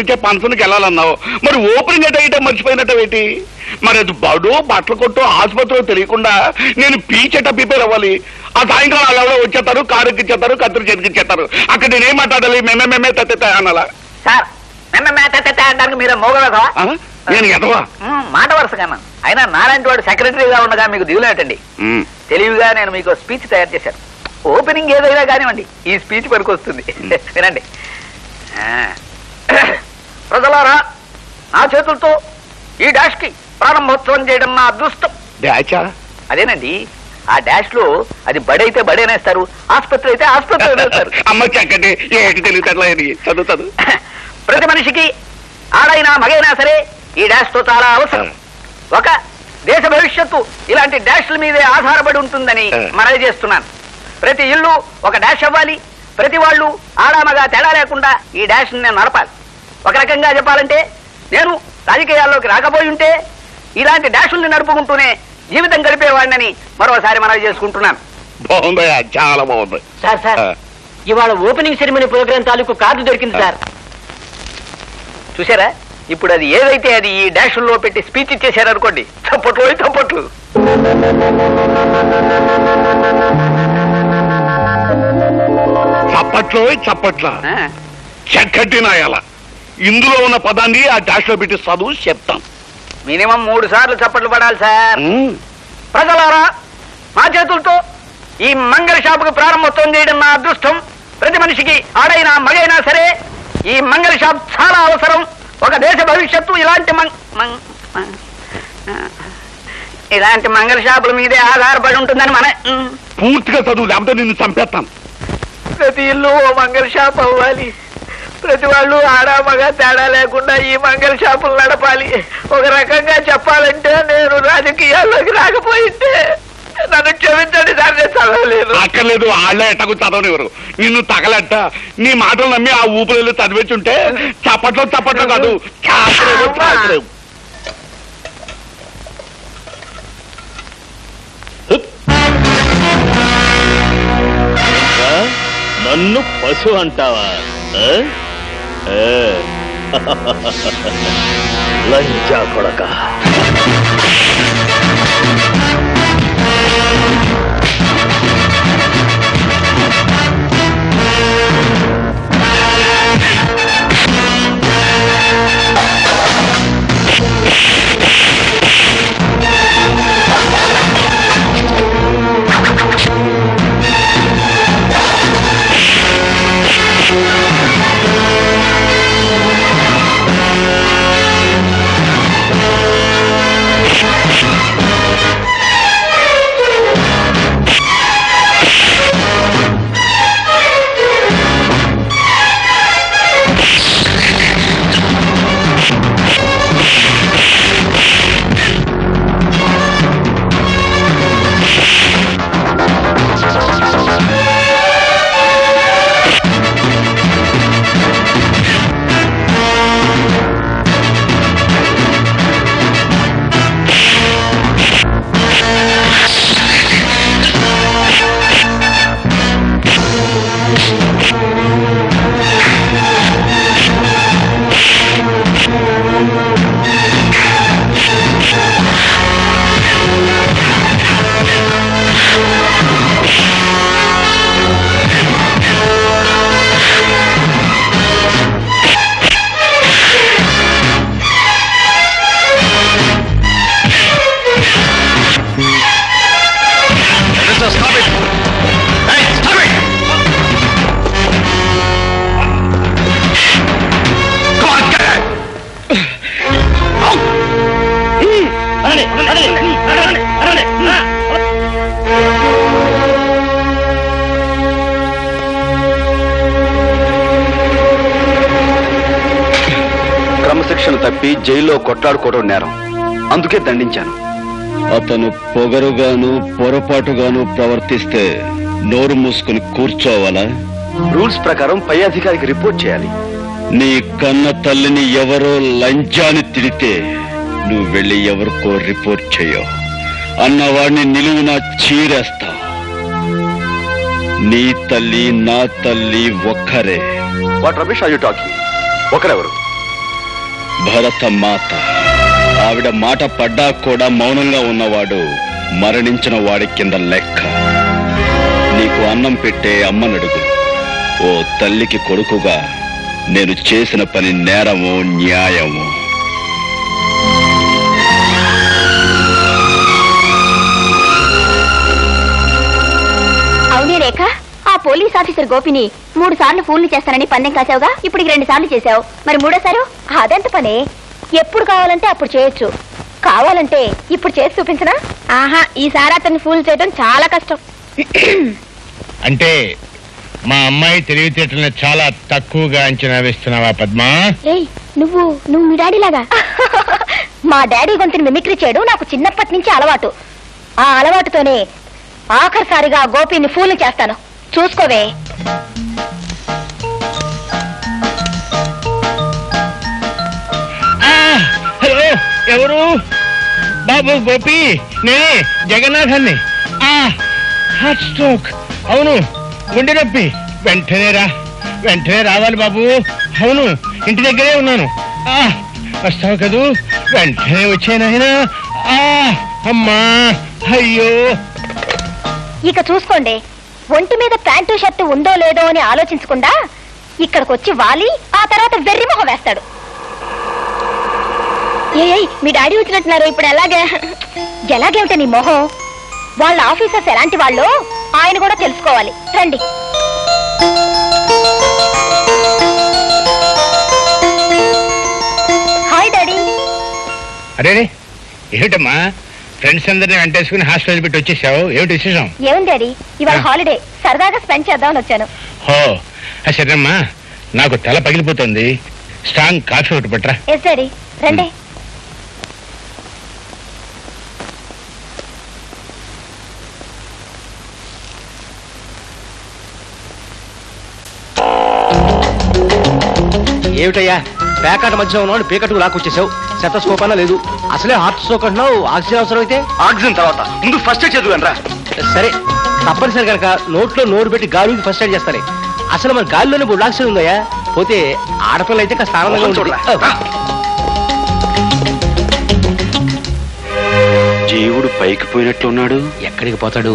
పలకరించే ఫంక్షన్కి వెళ్ళాలన్నావు. మరి ఓపెనింగ్ ఎట్ అయితే మర్చిపోయినట్టు ఏంటి మరి అది బడు బట్టల కొట్టు ఆసుపత్రిలో తెలియకుండా నేను పీచెట ప్రిపేర్ అవ్వాలి. ఆ సాయంకాలం వాళ్ళు ఎవరో వచ్చేస్తారు కారు ఎక్కిచ్చేస్తారు కత్తిరి చేతికిచ్చేస్తారు అక్కడ నేనేం మాట్లాడాలి? మేమే మేమే తత్తే అనాలా? సార్ నిన్న మేత మీరు మోగలదా? నేను ఎదవా? మాట వరుసగా. అయినా నారాయణ వాడు సెక్రటరీగా ఉండగా మీకు దిగులేటండి. తెలివిగా నేను మీకు స్పీచ్ తయారు చేశాను. ఓపెనింగ్ ఏదైనా కానివ్వండి ఈ స్పీచ్ పనికి వస్తుంది వినండి. ప్రజలారా నా చేతులతో ఈ డాష్కి ప్రారంభోత్సవం చేయడం నా అదృష్టం. డాచా అదేనండి ఆ డాష్లో అది బడైతే బడేనేస్తారు ఆసుపత్రి అయితే ఆసుపత్రి అనేస్తారు. అమ్మ చక్కటి ఏంటి ప్రతి మనిషికి ఆడైనా మగైనా సరే ఈ డాష్తో చాలా అవసరం. ఒక దేశ భవిష్యత్తు ఇలాంటి డాష్ల మీదే ఆధారపడి ఉంటుందని. మనవి చేస్తున్నాను. ప్రతి ఇల్లు ఒక డాష్ అవ్వాలి ప్రతి వాళ్ళు ఆడామగా తేడా లేకుండా ఈ డాష్ నేను నడపాలి. ఒక రకంగా చెప్పాలంటే నేను రాజకీయాల్లోకి రాకపోయి ఉంటే ఇలాంటి డాషుల్ని నడుపుకుంటూనే జీవితం గడిపేవాడినని మరోసారి మనవి చేసుకుంటున్నాను. బాగుందయ్యా చాలా బాగుంది. Sir sir. ఇవాళ ఓపెనింగ్ సెరమనీ ప్రోగ్రామ్ తాలూకు కార్డు దొరికింది సార్. చూసారా? ఇప్పుడు అది ఏదైతే అది ఈ డాషుల్లో పెట్టి స్పీచ్ ఇచ్చేశారు అనుకోండి చప్పట్లు చప్పట్లు. చప్పట్లో చప్పట్ల. చక్కటి నాయాల. ఇందులో ఉన్న పదాన్ని ఆ డాష్లో పెట్టి చదువు చెప్తాం. మినిమం మూడు సార్లు చప్పట్లు పడాలి సార్. ప్రజలారా మా చేతులతో ఈ మంగళ షాపుకు ప్రారంభోత్సవం చేయడం నా అదృష్టం. ప్రతి మనిషికి ఆడైనా మగైనా సరే ఈ మంగళ షాప్ చాలా అవసరం. ఒక దేశ భవిష్యత్తు ఇలాంటి ఇలాంటి మంగళ షాపుల మీదే ఆధారపడి ఉంటుందని మన. పూర్తిగా చదువు లేకపోతే నిన్ను చంపేస్తాను ప్రతి ఇల్లు ఓ మంగళ షాప్ అవ్వాలి. ప్రతి వాళ్ళు ఆడా మగ తేడా లేకుండా ఈ మంగళ షాపులు నడపాలి. ఒక రకంగా చెప్పాలంటే నేను రాజకీయాల్లోకి రాకపోయింటే నన్ను క్షమించండి సార్ నేను చదవలేను అక్కర్లేదు వాళ్ళే ఎట్టకు చదవనివ్వరు. నిన్ను తగలట్ట నీ మాటలు నమ్మి ఆ ఊపిరిలో చదివించుంటే చప్పట్లో చప్పట్లో కాదు? నన్ను పశు అంటావా? ఆ? ఆ. తప్పి జైల్లో కొట్లాడుకోవడం నేరం. అందుకే దండించాను. అతను పొగరుగాను పొరపాటుగాను ప్రవర్తిస్తే నోరు మూసుకుని కూర్చోవాలా? రూల్స్ ప్రకారం పై అధికారికి రిపోర్ట్ చేయాలి. నీ కన్న తల్లిని ఎవరో లంచాన్ని తిడితే నువ్వు వెళ్ళి ఎవరికో రిపోర్ట్ చేయవు. అన్నవాడిని నిలువున చీరేస్తా. నీ తల్లి నా తల్లి ఒక్కరే. What Ramesh are you talking ఒకరెవరు? భరత మాత ఆవిడ మాట పడ్డా కూడా మౌనంగా ఉన్నవాడు మరణించిన వాడి కింద లెక్క. నీకు అన్నం పెట్టే అమ్మనడుగు. ఓ తల్లికి కొడుకుగా నేను చేసిన పని నేరము న్యాయము? అవునే రేఖ ఆ పోలీస్ ఆఫీసర్ గోపిని మూడు సార్లు ఫోన్లు చేస్తానని పందెం కాసావుగా ఇప్పుడు రెండు సార్లు చేశావు. మరి మూడోసారు? అదెంత పని? ఎప్పుడు కావాలంటే అప్పుడు చేయొచ్చు. కావాలంటే ఇప్పుడు చేసి చూపించనా? ఆహా ఈసారి అతన్ని ఫూల్ చేయడం చాలా కష్టం. అంటే మా అమ్మాయి తెలివితేటలను చాలా తక్కువగా అంచనా వేస్తున్నావా పద్మా? ఏయ్ నువ్వు నువ్వు మీ డాడీ లాగా? మా డాడీ గొంతుని మిమిక్రీ చేయడం నాకు చిన్నప్పటి నుంచి అలవాటు. ఆ అలవాటుతోనే ఆఖరిసారిగా గోపిని ఫూల్ చేస్తాను. చూసుకోవే. ఎవరు? బాబు గోపి నేనే జగన్నాథాన్ని. ఆ, హార్ట్ స్ట్రోక్. అవును గుండె నొప్పి. వెంటనే రా వెంటనే రావాలి బాబు. అవును ఇంటి దగ్గరే ఉన్నాను. ఆ, వస్తావు కదూ? వెంటనే వచ్చానాయనా ఆ, అమ్మా అయ్యో. ఇక చూసుకోండి ఒంటి మీద ప్యాంటు షర్టు ఉందో లేదో అని ఆలోచించకుండా ఇక్కడికి వచ్చి వాలి ఆ తర్వాత వెర్రిమొహ వేస్తాడు. ఏయ్ మీ డాడీ వచ్చినట్టున్నారు. ఇప్పుడు ఎలాగే? ఎలాగేమిట నీ మొహం? వాళ్ళ ఆఫీసర్స్ ఎలాంటి వాళ్ళు ఆయన కూడా తెలుసుకోవాలి. రండి. Hi daddy. అరే ఏమిటమ్మా? ఫ్రెండ్స్ అందరిని వెంటేసుకుని హాస్టల్ పెట్టి వచ్చేసావు. ఏమిటి విశేషం? ఏముంది డాడీ? ఇవాళ హాలిడే. సరదాగా స్పెండ్ చేద్దామని వచ్చాను. హో సరేమ్మా నాకు తల పగిలిపోతుంది. స్ట్రాంగ్ కాఫీ ఒకటి పట్రా ఎస్ డాడీ. రండి. ఏమిటయ్యా? ప్యాకాట మధ్య ఉన్నాడు పీకట్టుకు లాక్కొచ్చేసావు. శతస్కోప్ అన్నా లేదు. అసలే హార్ట్ స్ట్రోక్ అంటున్నావు. ఆక్సిజన్ అవసరం అయితే? ఆక్సిజన్ తర్వాత. ముందు ఫస్ట్ ఎయిడ్ చదువు రా సరే తప్పనిసరి కనుక నోట్లో నోరు పెట్టి గాలికి ఫస్ట్ ఎయిడ్ చేస్తారే అసలు మన గాలిలోనే మూడు ఆక్సిజన్ ఉందయ్యా? పోతే ఆడపిల్ల అయితే కాస్త ఆనందంగా ఉంటుంది. జీవుడు పైకి పోయినట్లున్నాడు ఎక్కడికి పోతాడు?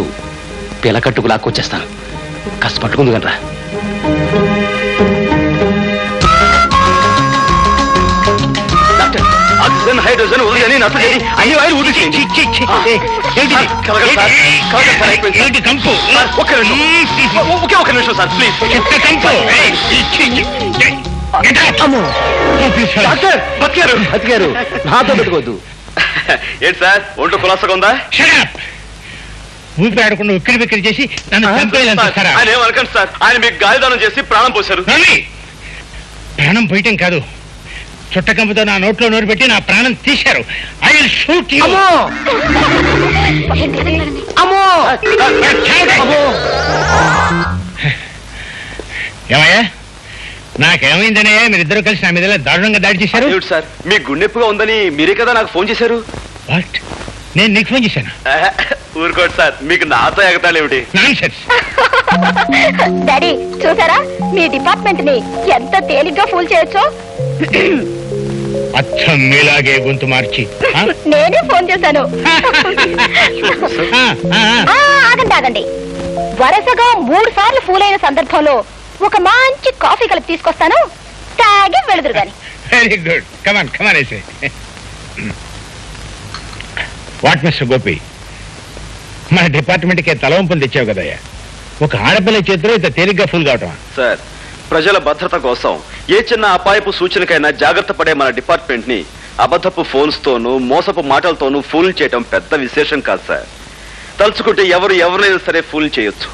పిలకట్టుకు లాక్కొచ్చేస్తాను. కాస్త పట్టుకుంది కనరా ఆక్సిజన్ హైడ్రోజన్ ఉదయని నత్రజని అన్ని వాయులు సార్. ఏంటి కంపు ఒక్క నిమిషం ఒకే ఒక నిమిషం సార్ ప్లీజ్ కంపు. డాక్టర్ బతికారు. నాతో పెట్టుకోవద్దు. ఏంటి సార్? ఒంట్లో కులాసగా ఉందా. ఊపిరి ఆడకుండా ఉక్కిరి బిక్కిరి చేసి నన్ను ఆయన ఏమనకండి సార్? ఆయన మీకు గాలిదానం చేసి ప్రాణం పోశారు! ప్రాణం పోయటం కాదు. చుట్టకంపతో నా నోట్లో నోరు పెట్టి నా ప్రాణం తీశారు. ఐ విల్ షూట్ యూ ఏమయ్యా? నాకేమైందనే? మీరిద్దరు కలిసి నా మీద దారుణంగా దాడి చేశారు? ఏమిటి సార్? మీ గుండెప్పుగా ఉందని మీరే కదా నాకు ఫోన్ చేశారు? వాట్? నేను నీకు ఫోన్ చేశాను? ఊరుకోండి సార్. మీకు నాతో ఎగతాళి ఏమిటి? డాడీ చూసారా? మీ డిపార్ట్మెంట్ని ఎంత తేలిగ్గా ఫూల్ చేయొచ్చో? అచ్చం మీలాగే గొంతు మార్చి? నేనే ఫోన్ చేశాను. ఆ, ఆ, ఆ. ఆ, ఆగండి ఆగండి. వరుసగా మూడు సార్లు ఫూల్ అయిన సందర్భంలో ఒక మంచి కాఫీ కలిపి తీసుకొస్తాను. తాగి వెళుదురు గాని. Very good come on come on I say what mister Gopi మన డిపార్ట్మెంట్కి తలవంపులు తెచ్చావు కదయ్యా. ఒక ఆడపిల్ల చేతిలో ఇంత తేలిగ్గా ఫుల్ కావటం సార్ ప్రజల భద్రత కోసం ఏ చిన్న అపాయపు సూచనకైనా జాగ్రత్త పడే మన డిపార్ట్మెంట్ని అబద్ధపు ఫోన్స్ తోనూ మోసపు మాటలతోనూ ఫూల్ చేయడం పెద్ద విశేషం కాదు సార్. తలుచుకుంటే ఎవరు ఎవరినైనా సరే ఫూల్ చేయొచ్చు.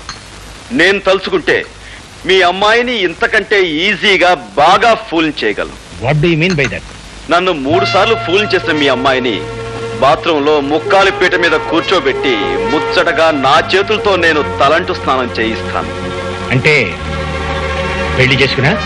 నేను తలుచుకుంటే మీ అమ్మాయిని ఇంతకంటే ఈజీగా బాగా ఫూల్ చేయగలను. What do you mean by that నన్ను మూడు సార్లు ఫూల్ చేసిన మీ అమ్మాయిని బాత్రూంలో ముక్కాలి పీట మీద కూర్చోబెట్టి ముచ్చటగా నా చేతులతో నేను తలంటు స్నానం చేయిస్తాను. అంటే పెళ్ళి చేసుకున్నా?